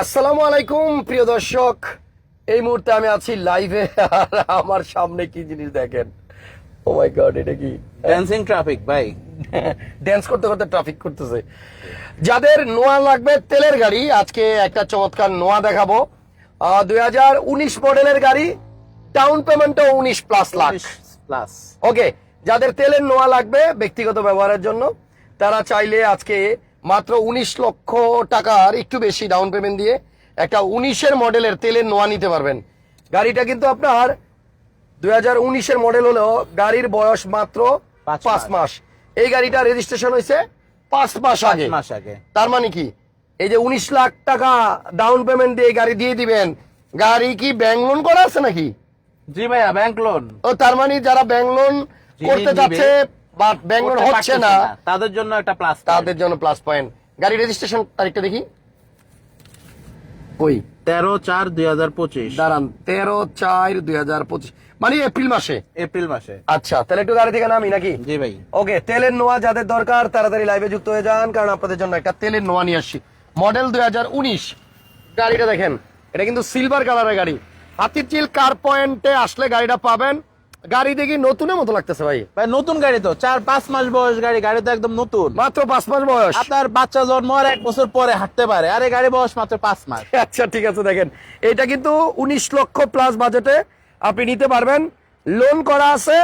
আসসালামু আলাইকুম প্রিয় দর্শক। এই মুহূর্তে আমি আছি লাইভে আর আমার সামনে কি জিনিস দেখেন? ও মাই গড এটা কি? ড্যান্সিং ট্রাফিক ভাই। ড্যান্স করতে করতে ট্রাফিক করতেছে। যাদের নোয়া লাগবে তেলের গাড়ি আজকে একটা চমৎকার নোয়া দেখাবো। দুই হাজার উনিশ মডেলের গাড়ি ডাউন পেমেন্টও উনিশ প্লাস লাখ। প্লাস ওকে যাদের তেলের নোয়া লাগবে ব্যক্তিগত ব্যবহারের জন্য তারা চাইলে আজকে মাত্র উনিশ লক্ষ টাকার একটু বেশি ডাউন পেমেন্ট দিয়ে একটা উনিশের মডেলের তেলের নোয়া নিতে পারবেন। গাড়িটা কিন্তু আপনার দুই হাজার উনিশের মডেল হলো গাড়ির বয়স মাত্র পাঁচ মাস। এই গাড়িটা রেজিস্ট্রেশন হয়েছে পাঁচ মাস আগে। মাস আগে। তার মানে কি? এই যে উনিশ লাখ টাকা ডাউন পেমেন্ট দিয়ে গাড়ি দিয়ে দিবেন গাড়ি কি ব্যাংক লোন করা আছে নাকি? জি ভাইয়া ব্যাংক লোন ও তার মানে যারা ব্যাংক লোন করতে নিবে, যাচ্ছে বা ব্যাংক লোন হচ্ছে না। তাদের জন্য একটা প্লাস তাদের জন্য প্লাস পয়েন্ট গাড়ি রেজিস্ট্রেশন তারিখটা দেখি। কই? তেরো চার দুই হাজার পঁচিশ। দাঁড়ান তেরো চার দুই হাজার পঁচিশ। মানে এপ্রিল মাসে? এপ্রিল মাসে। আচ্ছা তাহলে একটু গাড়ি থেকে নামি নাকি? জি ভাই। ওকে তেলের নোয়া যাদের দরকার তাড়াতাড়ি লাইভে যুক্ত হয়ে যান কারণ আপনাদের জন্য একটা তেলের নোয়া নিয়ে আসছি। মডেল দুই হাজার উনিশ। গাড়িটা দেখেন এটা কিন্তু সিলভার কালারের গাড়ি। হাতির চিল কার পয়েন্টে আসলে গাড়িটা পাবেন। গাড়ি দেখি নতুনের মতো লাগতেছে ভাই। ভাই নতুন গাড়ি তো। চার পাঁচ মাস বয়স গাড়ি গাড়ি তো একদম নতুন। মাত্র পাঁচ মাস বয়স। আপনার বাচ্চা জন্ম আর এক বছর পরে হাঁটতে পারে। আরে গাড়ি বয়স মাত্র পাঁচ মাস। আচ্ছা ঠিক আছে দেখেন। এটা কিন্তু উনিশ লক্ষ প্লাস বাজেটে আপনি নিতে পারবেন। লোন করা আছে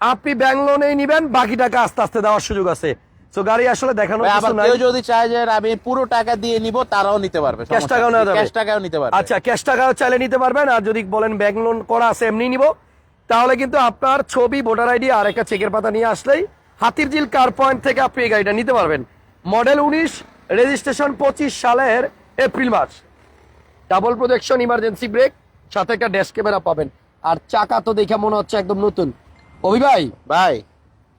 আপনি ব্যাংক লোনেই নিবেন বাকি টাকা আস্তে আস্তে দেওয়ার সুযোগ আছে। তো গাড়ি আসলে দেখানো কিছু নাই। যদি চায় যে আমি পুরো টাকা দিয়ে নিব তারাও নিতে পারবে। Cash টাকাও নেওয়া যাবে? ক্যাশ টাকাও নিতে পারবে। আচ্ছা ক্যাশ টাকা চাইলে নিতে পারবেন। আর যদি বলেন ব্যাংক লোন করা আছে এমনি নিব। তাহলে কিন্তু আপনার ছবি ভোটার আইডি আর একটা চেকের পাতা নিয়ে আসলেই হাতির ঝিল কার পয়েন্ট থেকে আপনি এই গাড়িটা নিতে পারবেন। মডেল উনিশ রেজিস্ট্রেশন পঁচিশ সালের এপ্রিল মাস। ডাবল প্রোজেকশন ইমার্জেন্সি ব্রেক সাথে একটা ড্যাশ ক্যামেরা পাবেন। আর চাকা তো দেখে মনে হচ্ছে একদম নতুন। অভি ভাই? ভাই।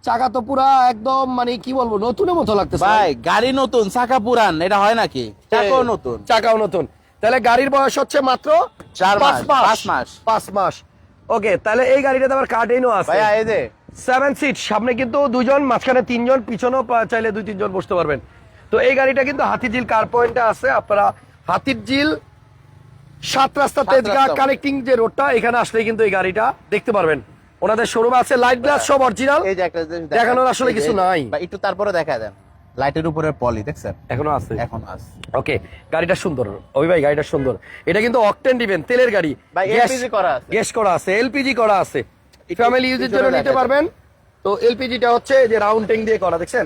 চাকা তো পুরা একদম মানে কি বলব নতুনের মতো লাগতেছে। ভাই গাড়ি নতুন চাকা পুরান এটা হয় নাকি? চাকাও নতুন। চাকাও নতুন। তাহলে গাড়ির বয়স হচ্ছে মাত্র চার মাস, পাঁচ মাস। পাঁচ মাস। ওকে তাহলে এই গাড়িটাতে আবার কার্টেনও আছে। ভাইয়া এই যে। সেভেন সিট সামনে কিন্তু দুজন মাঝখানে তিনজন পিছনেও চাইলে দুই তিনজন বসতে পারবেন। তো এই গাড়িটা কিন্তু হাতিঝিল কার পয়েন্টে আছে। আপনারা হাতির ঝিল সাত রাস্তা সাত তেজগাঁ। কানেক্টিং যে রোডটা এখানে আসলে কিন্তু এই গাড়িটা দেখতে পারবেন। ওনাদের শোরুম আছে লাইট গ্লাস সব অরিজিনাল দেখানোর আসলে কিছু নাই। বা একটু তারপরে দেখা দেন লাইটের উপরে পলি দেখছেন? এখনও আছে? এখন আছে। ওকে গাড়িটা সুন্দর। অভি ভাই গাড়িটা সুন্দর। এটা কিন্তু অকটেন দিবেন তেলের গাড়ি। ভাই, LPG করা আছে। গ্যাস করা আছে এলপিজি করা আছে। ফ্যামিলি ইউজের জন্য নিতে পারবেন। তো এলপিজিটা হচ্ছে যে রাউন্ডিং দিয়ে করা দেখছেন?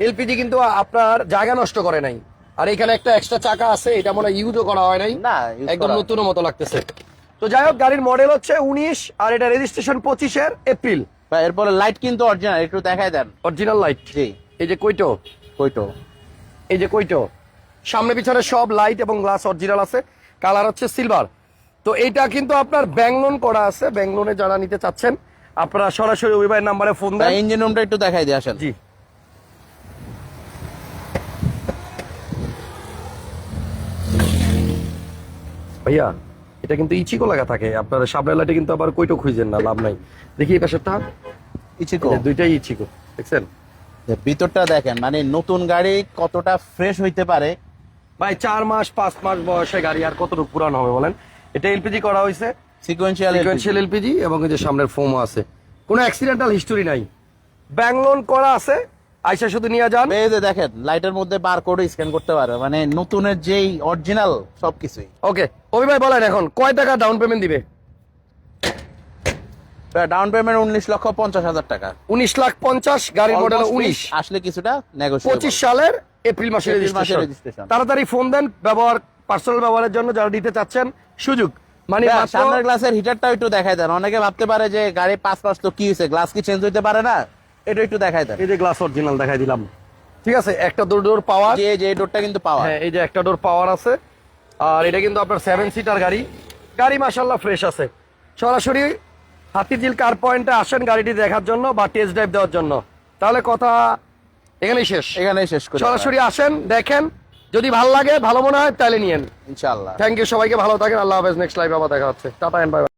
এলপিজি কিন্তু আপনার জায়গা নষ্ট করে নাই। আর এখানে একটা এক্সট্রা চাকা আছে এটা মনে হয় ইউজও করা হয় নাই। না, একদম নতুনের মতো লাগতেছে। তো যাই হোক গাড়ির মডেল হচ্ছে উনিশ আর এটা রেজিস্ট্রেশন পঁচিশের এপ্রিল ভাই এরপরে লাইট কিন্তু অরিজিনাল একটু দেখাই দেন। অরিজিনাল লাইট জি। এই যে কইটো? কইটো? এই যে কইটো সামনে পিছনে সব লাইট এবং গ্লাস অরিজিনাল আছে কালার হচ্ছে সিলভার। তো এইটা কিন্তু আপনার ব্যাংক লোন করা আছে ব্যাংক লোনে যারা নিতে চাচ্ছেন আপনারা সরাসরি অভিভাবক নাম্বারে ফোন দেন। ইঞ্জিন রুমটা একটু দেখাই দিয়ে আসেন। জি। ভাইয়া এটা কিন্তু ইচিকো লাগা থাকে। আপনার সামনের লাইটে কিন্তু আবার কইটো খুঁজেন না লাভ নাই। দেখি এই পাশেরটা। ইচিকো। দুইটাই ইচিকো দেখছেন? যে ভিতরটা দেখেন মানে নতুন গাড়ি কতটা ফ্রেশ হইতে পারে? ভাই চার মাস পাঁচ মাস বয়সে গাড়ি আর কতটুকু পুরান হবে বলেন? এটা এলপিজি করা হয়েছে। সিকোয়েন্সিয়াল সিকোয়েন্সিয়াল এলপিজি এবং এই যে সামনের ফোমও আছে। কোনো অ্যাক্সিডেন্টাল হিস্টোরি নাই। ব্যাংক লোন করা আছে আইসা শুধু নিয়ে যান। এই যে দেখেন লাইটের মধ্যে বার করে স্ক্যান করতে পারে মানে নতুনের যেই অরিজিনাল সবকিছুই। ওকে অভি ভাই বলেন এখন কয় টাকা ডাউন পেমেন্ট দিবে? ডাউন পেমেন্ট উনিশ লক্ষ পঞ্চাশ হাজার টাকা। উনিশ লাখ পঞ্চাশ গাড়ির মডেল উনিশ। আসলে কিছুটা পঁচিশ সালের এপ্রিল মাসে এপ্রিল রেজিস্ট্রেশন তাড়াতাড়ি ফোন দেন ব্যবহার পার্সোনাল ব্যবহারের জন্য যারা দিতে চাচ্ছেন সুযোগ। মানে সামনের গ্লাসের হিটারটাও একটু দেখাই দেন। অনেকে ভাবতে পারে যে গাড়ি পাঁচ পাঁচ তো কি হয়েছে গ্লাস কি চেঞ্জ হইতে পারে না? এটা একটু দেখাই দেন। এই যে গ্লাস অরিজিনাল দেখাই দিলাম। ঠিক আছে একটা দূর ডোর পাওয়ার যে যে ডোরটা কিন্তু পাওয়া হ্যাঁ এই যে একটা ডোর পাওয়ার আছে। আর এটা কিন্তু আপনার সেভেন সিটার গাড়ি। গাড়ি মাসাল্লাহ ফ্রেশ আছে। সরাসরি হাতিঝিল কার পয়েন্টে আসেন গাড়িটি দেখার জন্য বা টেস্ট ড্রাইভ দেওয়ার জন্য? তাহলে কথা এখানেই শেষ। এখানেই শেষ করি সরাসরি আসেন দেখেন যদি ভালো লাগে ভালো মনে হয় তাহলে নিয়েন। ইনশাআল্লাহ। থ্যাংক ইউ সবাইকে ভালো থাকেন আল্লাহ হাফেজ নেক্সট লাইভ আবার দেখা হচ্ছে। Tata and by